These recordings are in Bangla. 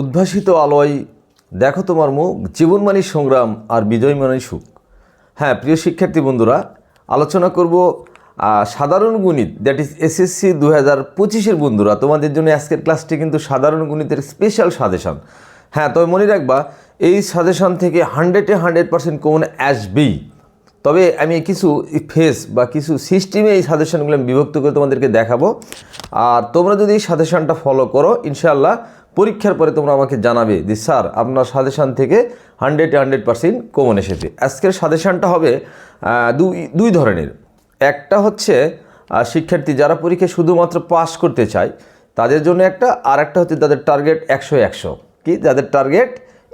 উদ্ভাসিত আলোয় দেখো তোমার মুখ জীবন মানি সংগ্রাম আর বিজয় মানি সুখ। হ্যাঁ প্রিয় শিক্ষার্থী বন্ধুরা, আলোচনা করব সাধারণ গণিত দ্যাট ইজ এসএসসি দু হাজার পঁচিশের বন্ধুরা, তোমাদের জন্য আজকের ক্লাসটি কিন্তু সাধারণ গণিতের স্পেশাল সাজেশন হ্যাঁ তবে মনে রাখবা, এই সাজেশন থেকে হান্ড্রেডে হান্ড্রেড পার্সেন্ট কমন আসবেই। তবে আমি কিছু ফেস বা কিছু সিস্টেমে এই সাজেশনগুলো আমি বিভক্ত করে তোমাদেরকে দেখাবো। আর তোমরা যদি এই সাজেশনটা ফলো করো, ইনশাআল্লাহ পরীক্ষার পরে তোমরা আমাকে জানাবে যে, স্যার, আপনার সাজেশন থেকে হান্ড্রেড হান্ড্রেড পার্সেন্ট কমন এসেছে। আজকের সাজেশনটা হবে দুই দুই ধরনের। একটা হচ্ছে শিক্ষার্থী যারা পরীক্ষায় শুধুমাত্র পাস করতে চায়, তাদের জন্য একটা, আর একটা হচ্ছে তাদের টার্গেট একশো একশো। কি? যাদের টার্গেট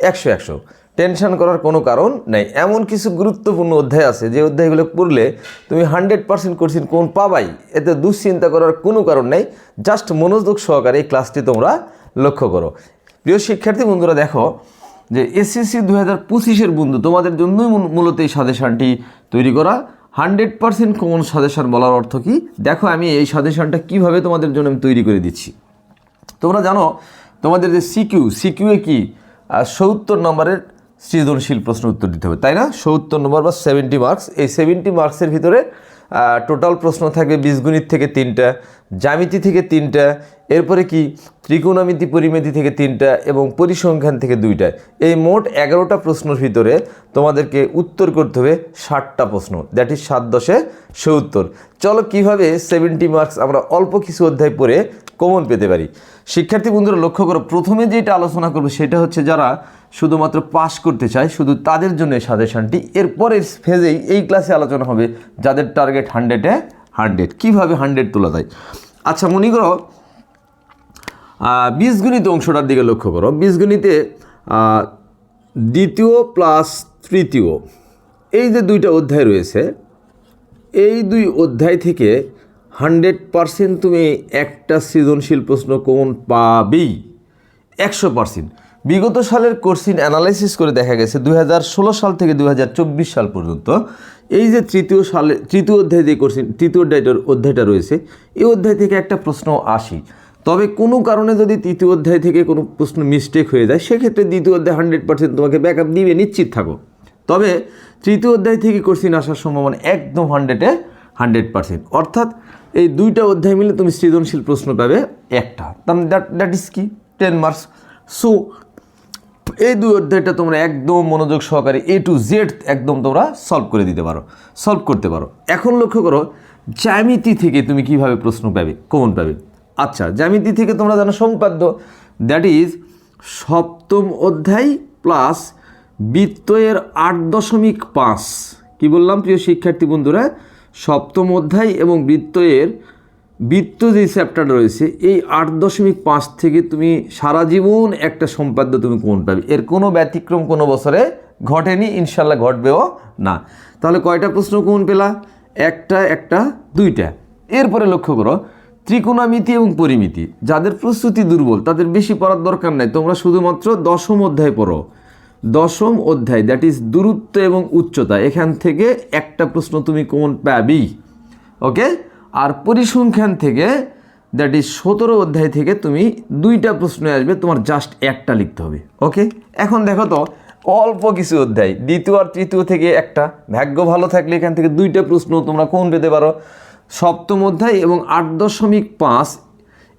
একশো একশো। টেনশন করার কোনো কারণ নেই। এমন কিছু গুরুত্বপূর্ণ অধ্যায় আছে, যে অধ্যায়গুলো পড়লে তুমি হান্ড্রেড পার্সেন্ট কোর্সিন কোন পাবাই, এতে দুশ্চিন্তা করার কোনো কারণ নেই। জাস্ট মনোযোগ সহকারে এই ক্লাসটি তোমরা লক্ষ্য করো। প্রিয় শিক্ষার্থী বন্ধুরা, দেখো যে এসএসসি দু হাজার পঁচিশের বন্ধু, তোমাদের জন্যই মূলত এই সাজেশনটি তৈরি করা। হান্ড্রেড পার্সেন্ট কমন সাজেশন বলার অর্থ কি? দেখো, আমি এই সাজেশনটা কীভাবে তোমাদের জন্য আমি তৈরি করে দিচ্ছি। তোমরা জানো, তোমাদের যে সিকিউ সিকিউয়ে কি? সত্তর নম্বরের সৃজনশীল প্রশ্ন উত্তর দিতে হবে, তাই না? সত্তর নম্বর বা সেভেন্টি মার্কস এই সেভেন্টি মার্কসের ভিতরে টোটাল প্রশ্ন থাকবে বীজগণিত থেকে তিনটা, জ্যামিতি থেকে তিনটা এরপরে কি? ত্রিকোণমিতি পরিমিতি থেকে তিনটা এবং পরিসংখ্যান থেকে দুইটা। এই মোট এগারোটা প্রশ্নের ভিতরে তোমাদেরকে উত্তর করতে হবে ষাটটা প্রশ্ন। দ্যাট ইজ সাত দশে সত্তর। চলো কীভাবে সেভেন্টি মার্কস আমরা অল্প কিছু অধ্যায় পড়ে কমন পেতে পারি? শিক্ষার্থী বন্ধুরা, লক্ষ্য করো, প্রথমে যেটা আলোচনা করব সেটা হচ্ছে যারা শুধুমাত্র পাশ করতে চায়, শুধু তাদের জন্য এই সাজেশনটি এরপরের ফেজেই এই ক্লাসে আলোচনা হবে যাদের টার্গেট হান্ড্রেডে হান্ড্রেড কীভাবে হান্ড্রেড তোলা যায়? আচ্ছা মনে করো বীজগণিত অংশটার দিকে লক্ষ্য করো। বীজগণিতে দ্বিতীয় প্লাস তৃতীয়, এই যে দুইটা অধ্যায় রয়েছে, এই দুই অধ্যায় থেকে হান্ড্রেড পারসেন্ট তুমি একটা সৃজনশীল প্রশ্ন কোন পাবেই? একশো পারসেন্ট। বিগত সালের কোর্সিন অ্যানালাইসিস করে দেখা গেছে দু হাজার ষোলো সাল থেকে দু হাজার চব্বিশ সাল পর্যন্ত। এই যে তৃতীয় সালে, তৃতীয় অধ্যায় যে কোর্সিন, তৃতীয় অধ্যায়টার অধ্যায়টা রয়েছে, এই অধ্যায় থেকে একটা প্রশ্ন আসি। তবে কোনো কারণে যদি তৃতীয় অধ্যায় থেকে কোনো প্রশ্ন মিস্টেক হয়ে যায়, সেক্ষেত্রে দ্বিতীয় অধ্যায় হান্ড্রেড পার্সেন্ট তোমাকে ব্যাকআপ দিবে, নিশ্চিত থাকো। তবে তৃতীয় অধ্যায় থেকে কোশ্চিন আসার সম্ভাবনা একদম হান্ড্রেডে হান্ড্রেড পার্সেন্ট অর্থাৎ এই দুইটা অধ্যায় মিলে তুমি সৃজনশীল প্রশ্ন পাবে একটা। দ্যাট দ্যাট ইজ কি টেন মার্কস সো এই দুই অধ্যায়টা তোমরা একদম মনোযোগ সহকারে এ টু জেড একদম তোমরা সলভ করে দিতে পারো সলভ করতে পারো। এখন লক্ষ্য করো, জ্যামিতি থেকে তুমি কীভাবে প্রশ্ন পাবে কমন পাবে। আচ্ছা জ্যামিতি থেকে তোমরা জানো সম্পাদ্য। দ্যাট ইজ সপ্তম অধ্যায় প্লাস বৃত্তয়ের আট দশমিক পাঁচ। কী বললাম প্রিয় শিক্ষার্থী বন্ধুরা? সপ্তম অধ্যায় এবং বৃত্তয়ের, বৃত্ত যে চ্যাপ্টারটা রয়েছে, এই আট দশমিক পাঁচ থেকে তুমি সারা জীবন একটা সম্পাদ্য তুমি কোন পাবে? এর কোনো ব্যতিক্রম কোনো বছরে ঘটেনি ইনশাল্লাহ ঘটবেও না। তাহলে কয়টা প্রশ্ন কোন পেলা? একটা একটা, দুইটা। এরপরে লক্ষ্য করো ত্রিকোণামিতি এবং পরিমিতি। যাদের প্রস্তুতি দুর্বল, তাদের বেশি পড়ার দরকার নাই। তোমরা শুধুমাত্র দশম অধ্যায় পড়ো। দশম অধ্যায় দ্যাট ইজ দূরত্ব এবং উচ্চতা। এখান থেকে একটা প্রশ্ন তুমি কোন পাবি। ওকে আর পরিসংখ্যান থেকে দ্যাট ইজ সতেরো অধ্যায় থেকে তুমি দুইটা প্রশ্ন আসবে, তোমার জাস্ট একটা লিখতে হবে। ওকে এখন দেখো তো, অল্প কিছু অধ্যায়, দ্বিতীয় আর তৃতীয় থেকে একটা। ভাগ্য ভালো থাকলে এখান থেকে দুইটা প্রশ্ন তোমরা কোন পেতে পারো। সপ্তম অধ্যায় এবং আট দশমিক পাঁচ,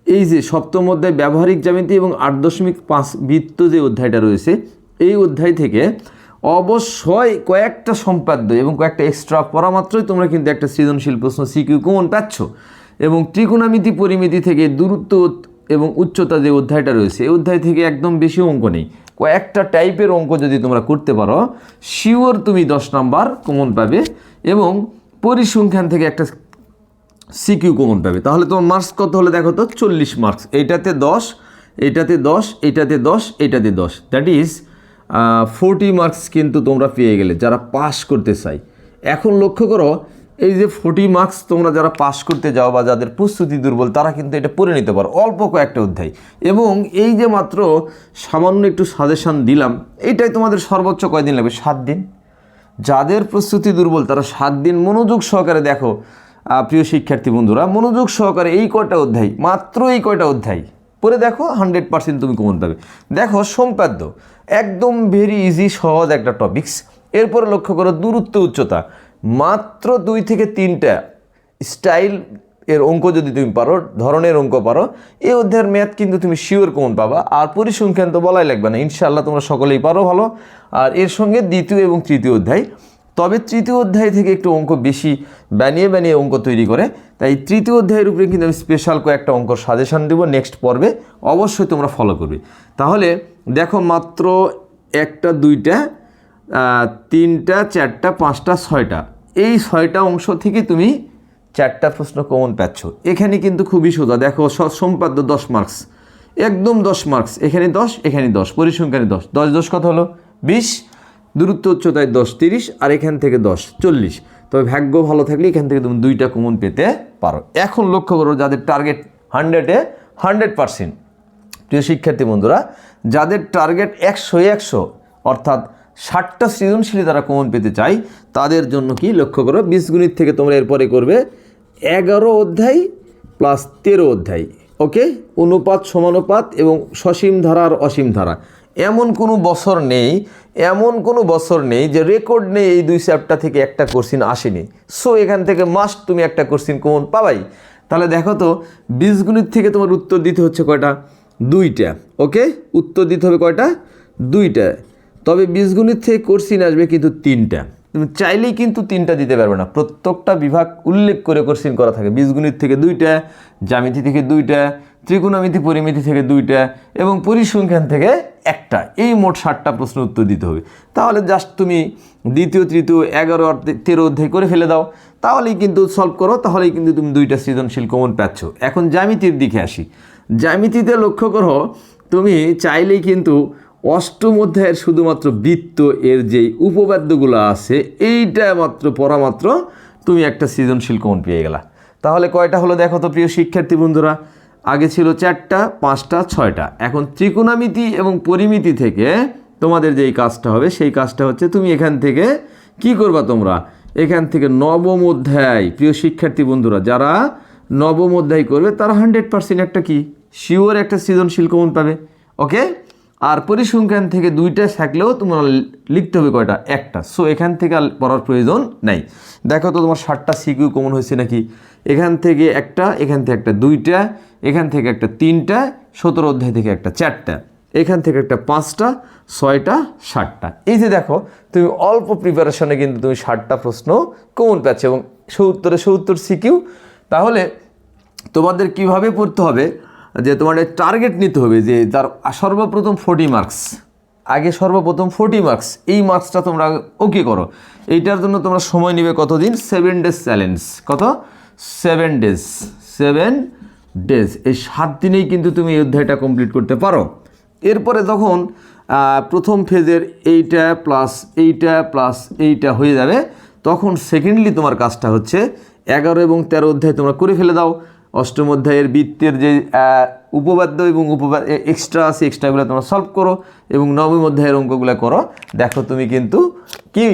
এই যে সপ্তম অধ্যায় ব্যবহারিক জ্যামিতি এবং আট দশমিক পাঁচ বৃত্ত যে অধ্যায়টা রয়েছে, এই অধ্যায় থেকে অবশ্যই কয়েকটা সম্পাদ্য এবং কয়েকটা এক্সট্রা পড়া মাত্রই তোমরা কিন্তু একটা সৃজনশীল প্রশ্ন সিকিউ কমন পাচ্ছ। এবং ত্রিকোণামিতি পরিমিতি থেকে দূরত্ব এবং উচ্চতা যে অধ্যায়টা রয়েছে, এই অধ্যায় থেকে একদম বেশি অঙ্ক নেই। কয়েকটা টাইপের অঙ্ক যদি তোমরা করতে পারো শিওর তুমি দশ নাম্বার কমন পাবে এবং পরিসংখ্যান থেকে একটা সিকিউ কমন পাবে। তাহলে তোমার মার্কস কত হলে দেখো তো? চল্লিশ মার্কস এইটাতে দশ এইটাতে দশ এইটাতে দশ এইটাতে দশ। দ্যাট ইজ ফোরটি মার্কস কিন্তু তোমরা পেয়ে গেলে যারা পাস করতে চাই এখন লক্ষ্য করো, এই যে ফোর্টি মার্কস তোমরা যারা পাস করতে যাও বা যাদের প্রস্তুতি দুর্বল, তারা কিন্তু এটা পড়ে নিতে পারো। অল্প কয়েকটা অধ্যায়। এবং এই যে মাত্র সামান্য একটু সাজেশান দিলাম এইটাই তোমাদের সর্বোচ্চ কয়দিন লাগবে? সাত দিন। যাদের প্রস্তুতি দুর্বল, তারা সাত দিন মনোযোগ সহকারে দেখো প্রিয় শিক্ষার্থী বন্ধুরা, মনোযোগ সহকারে এই কয়টা অধ্যায়, মাত্র এই কয়টা অধ্যায় পরে দেখো হান্ড্রেড পার্সেন্ট তুমি কমন পাবে। দেখো, সম্পাদ্য, একদম ভেরি ইজি সহজ একটা টপিকস এরপরে লক্ষ্য করো দূরত্ব, উচ্চতা, মাত্র দুই থেকে তিনটা স্টাইল এর অঙ্ক যদি তুমি পারো, ধরনের অঙ্ক পারো এই অধ্যায়ের ম্যাথ কিন্তু তুমি শিওর কমন পাবা, আর পরিসংখ্যান তো বলাই লাগবে না, ইনশাআল্লাহ তোমরা সকলেই পারো ভালো। আর এর সঙ্গে দ্বিতীয় এবং তৃতীয় অধ্যায় তবে তৃতীয় অধ্যায় থেকে একটু অঙ্ক বেশি বানিয়ে বানিয়ে অঙ্ক তৈরি করে, তাই তৃতীয় অধ্যায়ের উপরে কিন্তু আমি স্পেশাল কয়েকটা অঙ্ক সাজেশান দেবো নেক্সট পর্বে, অবশ্যই তোমরা ফলো করবে। তাহলে দেখো মাত্র একটা, দুইটা তিনটা, চারটা, পাঁচটা, ছয়টা। এই ছয়টা অংশ থেকে তুমি চারটা প্রশ্ন কমন পাচ্ছ। এখানে কিন্তু খুবই সোজা। দেখো সম্পাদ্য দশ মার্কস একদম দশ মার্কস এখানে দশ এখানে দশ, পরিসংখ্যানে দশ। দশ দশ কত হলো? বিশ। দূরত্ব উচ্চতায় দশ তিরিশ, আর এখান থেকে দশ চল্লিশ। তবে ভাগ্য ভালো থাকলে এখান থেকে তুমি দুইটা কমন পেতে পারো। এখন লক্ষ্য করো যাদের টার্গেট হান্ড্রেডে হান্ড্রেড পার্সেন্ট প্রিয় শিক্ষার্থী বন্ধুরা, যাদের টার্গেট একশো একশো, অর্থাৎ ষাটটা সৃজনশীল তারা কমন পেতে চাই তাদের জন্য কি লক্ষ্য করো, বীজগণিত থেকে তোমরা এরপরে করবে এগারো অধ্যায় প্লাস তেরো অধ্যায়। ওকে? অনুপাত সমানুপাত এবং সসীম ধারা আর অসীম ধারা। এমন কোনো বছর নেই এমন কোনো বছর নেই যে রেকর্ড নেই এই দুই চ্যাপ্টার থেকে একটা কোশ্চিন আসেনি। সো এখান থেকে মাস্ট তুমি একটা কোশ্চিন কমন পাবাই। তাহলে দেখো তো, বীজগণিত থেকে তোমার উত্তর দিতে হচ্ছে কয়টা? দুইটা ওকে উত্তর দিতে হবে কয়টা? দুইটা। তবে বীজগণিত থেকে কোশ্চিন আসবে কিন্তু তিনটা। তুমি চাইলেই কিন্তু তিনটা দিতে পারবে না। প্রত্যেকটা বিভাগ উল্লেখ করে কোশ্চিন করা থাকে। বীজগণিত থেকে দুইটা, জ্যামিতি থেকে দুইটা ত্রিকোণমিতি, পরিমিতি থেকে দুইটা এবং পরিসংখ্যান থেকে একটা। এই মোট ষাটটা প্রশ্ন উত্তর দিতে হবে। তাহলে জাস্ট তুমি দ্বিতীয়, তৃতীয়, এগারো তেরো অধ্যায় করে ফেলে দাও। তাহলেই কিন্তু সলভ করো, তাহলেই কিন্তু তুমি দুইটা সৃজনশীল কমন পাচ্ছ। এখন জ্যামিতির দিকে আসি। জ্যামিতিতে লক্ষ্য করো, তুমি চাইলেই কিন্তু অষ্টম অধ্যায়ের শুধুমাত্র বৃত্ত এর যেই উপপাদ্যগুলো আছে, এইটা মাত্র পড়া মাত্র তুমি একটা সৃজনশীল কমন পেয়ে গেলা। তাহলে কয়টা হলো দেখো তো প্রিয় শিক্ষার্থী বন্ধুরা? আগে ছিল চারটা, পাঁচটা, ছয়টা। এখন ত্রিকোণামিতি এবং পরিমিতি থেকে তোমাদের যেই কাজটা হবে, সেই কাজটা হচ্ছে তুমি এখান থেকে কি করবা তোমরা? এখান থেকে নবম অধ্যায়, প্রিয় শিক্ষার্থী বন্ধুরা, যারা নবম অধ্যায় করবে, তারা হান্ড্রেড পার্সেন্ট একটা কি? শিওর একটা সৃজনশীল কমন পাবে ওকে আর পরিসংখ্যান থেকে দুইটা থাকলেও তোমরা লিখতে হবে কয়টা? একটা। সো এখান থেকে আর পড়ার প্রয়োজন নাই। দেখো তো তোমার ষাটটা সিকিউ কমন হয়েছে নাকি? এখান থেকে একটা, এখান থেকে একটা দুইটা, এখান থেকে একটা তিনটা, সতেরো অধ্যায় থেকে একটা চারটা, এখান থেকে একটা পাঁচটা, ছয়টা ষাটটা এই যে দেখো, তুমি অল্প প্রিপারেশনে কিন্তু তুমি ষাটটা প্রশ্ন কমন পাচ্ছ এবং সত্তরে সত্তর সিকিউ তাহলে তোমাদের কীভাবে পড়তে হবে? যে তোমাদের টার্গেট নিতে হবে যে তার সর্বপ্রথম ফোর্টি মার্কস আগে সর্বপ্রথম ফোর্টি মার্কস এই মার্কসটা তোমরা ওকে করো। এইটার জন্য তোমরা সময় নেবে কতদিন? সেভেন ডেজ চ্যালেঞ্জ কত? সেভেন ডেজ সেভেন ডেজ এই সাত দিনেই কিন্তু তুমি এই অধ্যায়টা কমপ্লিট করতে পারো। এরপরে যখন প্রথম ফেজের এইটা প্লাস এইটা প্লাস এইটা হয়ে যাবে তখন সেকেন্ডলি তোমার কাজটা হচ্ছে এগারো এবং তেরো অধ্যায় তোমরা করে ফেলে দাও। অষ্টম অধ্যায়ের বৃত্তের যে আহ, উপপাদ্য এবং উপপাদ্য এক্সট্রা আছে এক্সট্রাগুলো তোমরা সলভ করো এবং নবম অধ্যায়ের অঙ্কগুলো করো। দেখো তুমি কিন্তু কি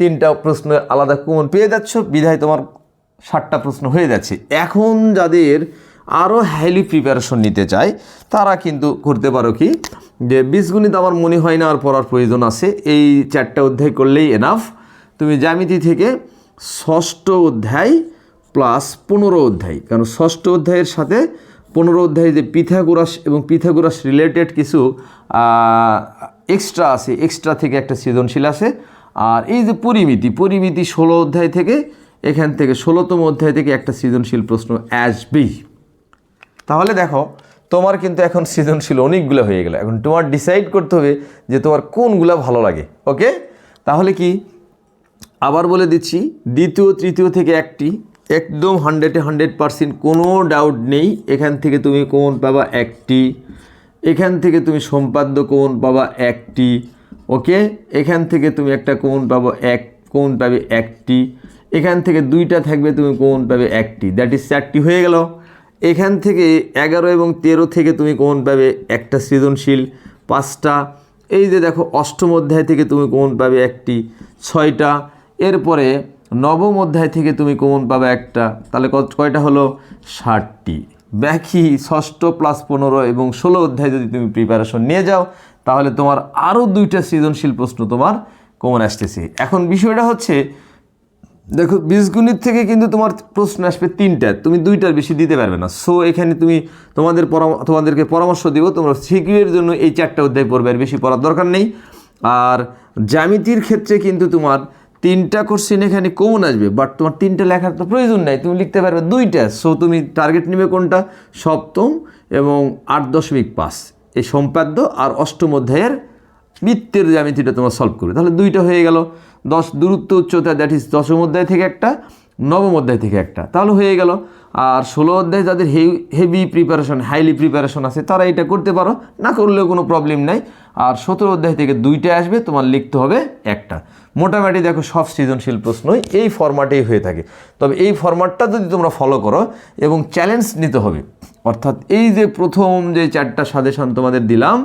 তিনটা প্রশ্ন আলাদা কমন পেয়ে যাচ্ছ। বিধায় তোমার ষাটটা প্রশ্ন হয়ে যাচ্ছে। এখন যাদের আরও হাইলি প্রিপারেশন নিতে চায়, তারা কিন্তু করতে পারো কি, যে বীজগণিত আমার মনে হয় না আর পড়ার প্রয়োজন আছে, এই চারটা অধ্যায় করলেই এনাফ তুমি জ্যামিতি থেকে ষষ্ঠ অধ্যায় প্লাস পনেরো অধ্যায়, কারণ ষষ্ঠ অধ্যায়ের সাথে পনেরো অধ্যায়ে যে পিথাগোরাস এবং পিথাগোরাস রিলেটেড কিছু এক্সট্রা আছে এক্সট্রা থেকে একটা সৃজনশীল আছে। আর এই যে পরিমিতি পরিমিতি ষোলো অধ্যায় থেকে এখান থেকে ষোলোতম অধ্যায় থেকে একটা সৃজনশীল প্রশ্ন আসবেই। তাহলে দেখো, তোমার কিন্তু এখন সৃজনশীল অনেকগুলো হয়ে গেল। এখন তোমার ডিসাইড করতে হবে যে তোমার কোনগুলো ভালো লাগে ওকে তাহলে কি? আবার বলে দিচ্ছি, দ্বিতীয়, তৃতীয় থেকে একটি, একদম হান্ড্রেডে হান্ড্রেড পারসেন্ট কোনো ডাউট নেই, এখান থেকে তুমি কোন পাবা একটি। এখান থেকে তুমি সম্পাদ্য কোন পাবা একটি ওকে এখান থেকে তুমি একটা কোন পাবো এক, কোন পাবে একটি। এখান থেকে দুইটা থাকবে, তুমি কোন পাবে একটি। দ্যাট ইজ চারটি হয়ে গেল। এখান থেকে এগারো এবং তেরো থেকে তুমি কোন পাবে একটা সৃজনশীল পাঁচটা। এই যে দেখো, অষ্টম অধ্যায় থেকে তুমি কোন পাবে একটি, ছয়টা। এরপরে নবম অধ্যায় থেকে তুমি কোন পাবে একটা। তাহলে কত কয়টা হলো? ষাটটি। ব্যাকি ষষ্ঠ প্লাস পনেরো এবং ষোলো অধ্যায় যদি তুমি প্রিপারেশন নিয়ে যাও, তাহলে তোমার আরও দুইটা সৃজনশীল প্রশ্ন তোমার কমন আসতেছে। এখন বিষয়টা হচ্ছে দেখো, বীজগণিত থেকে কিন্তু তোমার প্রশ্ন আসবে তিনটা, তুমি দুইটার বেশি দিতে পারবে না। সো এখানে তুমি তোমাদের তোমাদেরকে পরামর্শ দিব, তোমরা সিকিউরের জন্য এই চারটা অধ্যায় পড়বে, আর বেশি পড়ার দরকার নেই। আর জ্যামিতির ক্ষেত্রে কিন্তু তোমার তিনটা কোশ্চেন এখানে কমন আসবে বাট তোমার তিনটা লেখার তো প্রয়োজন নাই, তুমি লিখতে পারবে দুইটা। সো তুমি টার্গেট নেবে কোনটা? সপ্তম এবং আট দশমিক পাঁচ, এই সম্পাদ্য আর অষ্টম অধ্যায়ের বৃত্তের জ্যামিতিটা তোমার সলভ করবে। তাহলে দুইটা হয়ে গেল। দশ দূরত্ব উচ্চতা দ্যাট ইজ দশম অধ্যায় থেকে একটা, নবম অধ্যায় থেকে একটা। তাহলে হয়ে গেল। আর ষোলো অধ্যায় যাদের হেভি প্রিপারেশন হাইলি প্রিপারেশন আছে, তারা এটা করতে পারো। না করলেও কোনো প্রবলেম নাই। আর সতেরো অধ্যায় থেকে দুইটা আসবে, তোমার লিখতে হবে একটা। মোটামুটি দেখো, সব সৃজনশীল প্রশ্নই এই ফরম্যাটেই হয়ে থাকে। তবে এই ফরম্যাটটা যদি তোমরা ফলো করো এবং চ্যালেঞ্জ নিতে হবে, অর্থাৎ এই যে প্রথম যে চারটা সাজেশন তোমাদের দিলাম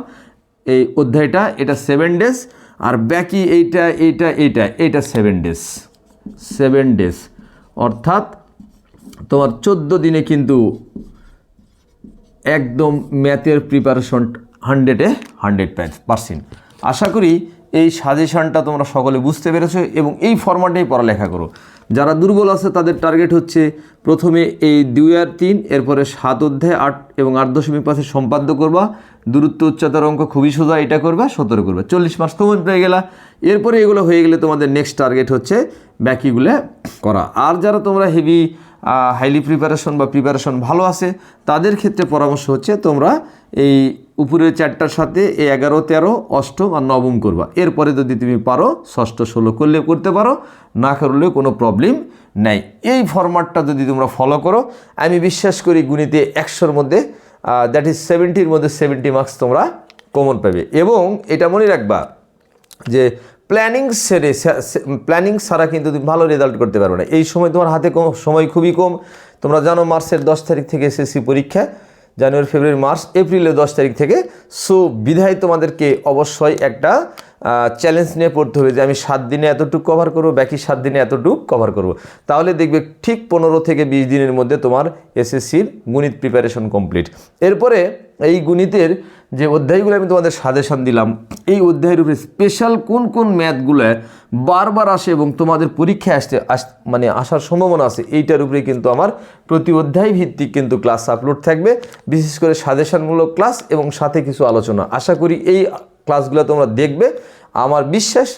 এই অধ্যায়টা, এটা সেভেন ডেজ আর বাকি এইটা এইটা এইটা এইটা সেভেন ডেজ সেভেন ডেজ অর্থাৎ তোমার চোদ্দ দিনে কিন্তু একদম ম্যাথের প্রিপারেশন হান্ড্রেডে হান্ড্রেড পার্সেন্ট আশা করি এই সাজেশনটা তোমরা সকলে বুঝতে পেরেছ এবং এই ফরম্যাটেই পড়ালেখা করো। যারা দুর্বল আছে, তাদের টার্গেট হচ্ছে প্রথমে এই দুই আর তিন, এরপরে সাত অধ্যায়, আট এবং আট দশমিক পাঁচের সম্পাদ্য করবা। দূরত্ব, উচ্চতার অঙ্ক খুবই সোজা এটা করবা, সতেরো করবা। চল্লিশ মাস তো পেয়ে গেলা। এরপরে এগুলো হয়ে গেলে তোমাদের নেক্সট টার্গেট হচ্ছে বাকিগুলো করা। আর যারা তোমরা হেভি হাইলি প্রিপারেশন বা প্রিপারেশন ভালো আছে, তাদের ক্ষেত্রে পরামর্শ হচ্ছে তোমরা এই উপরের চারটার সাথে এই এগারো, তেরো, অষ্টম আর নবম করবা। এরপরে যদি তুমি পারো, ষষ্ঠ, ষোলো করলে করতে পারো, না করলেও কোনো প্রবলেম নাই। এই ফরম্যাটটা যদি তোমরা ফলো করো, আমি বিশ্বাস করি গুণিতে একশোর মধ্যে দ্যাট ইজ সেভেন্টির মধ্যে সেভেন্টি মার্কস তোমরা কমন পাবে। এবং এটা মনে রাখবা যে প্ল্যানিং সেরে প্ল্যানিং ছাড়া কিন্তু তুমি ভালো রেজাল্ট করতে পারবে না। এই সময় তোমার হাতে সময় খুবই কম। তোমরা জানো মার্চের দশ তারিখ থেকে এসএসসি পরীক্ষা। জানুয়ারি, ফেব্রুয়ারি, মার্চ, এপ্রিলের দশ তারিখ থেকে। সো, বিধায় তোমাদেরকে অবশ্যই একটা চ্যালেঞ্জ নিয়ে পড়তে হবে যে আমি সাত দিনে এতটুকু কভার করব, বাকি সাত দিনে এতটুকু কভার করব। তাহলে দেখবে ঠিক পনেরো থেকে বিশ দিনের মধ্যে তোমার এসএসসির গণিত প্রিপারেশন কমপ্লিট এরপরে এই গণিতের যে অধ্যায়গুলো আমি তোমাদের সাজেশন দিলাম, এই অধ্যায়ের উপরে স্পেশাল কোন কোন ম্যাথগুলো বারবার আসে এবং তোমাদের পরীক্ষায় আসতে আস মানে আসার সম্ভাবনা আছে, এইটার উপরে কিন্তু আমার প্রতি অধ্যায় ভিত্তিক কিন্তু ক্লাস আপলোড থাকবে। বিশেষ করে সাজেশনমূলক ক্লাস এবং সাথে কিছু আলোচনা। আশা করি এই ক্লাসগুলো তোমরা দেখবে। আমার বিশ্বাস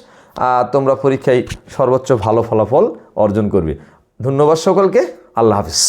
তোমরা পরীক্ষায় সর্বোচ্চ ভালো ফলাফল অর্জন করবে। ধন্যবাদ সকলকে। আল্লাহ হাফিজ।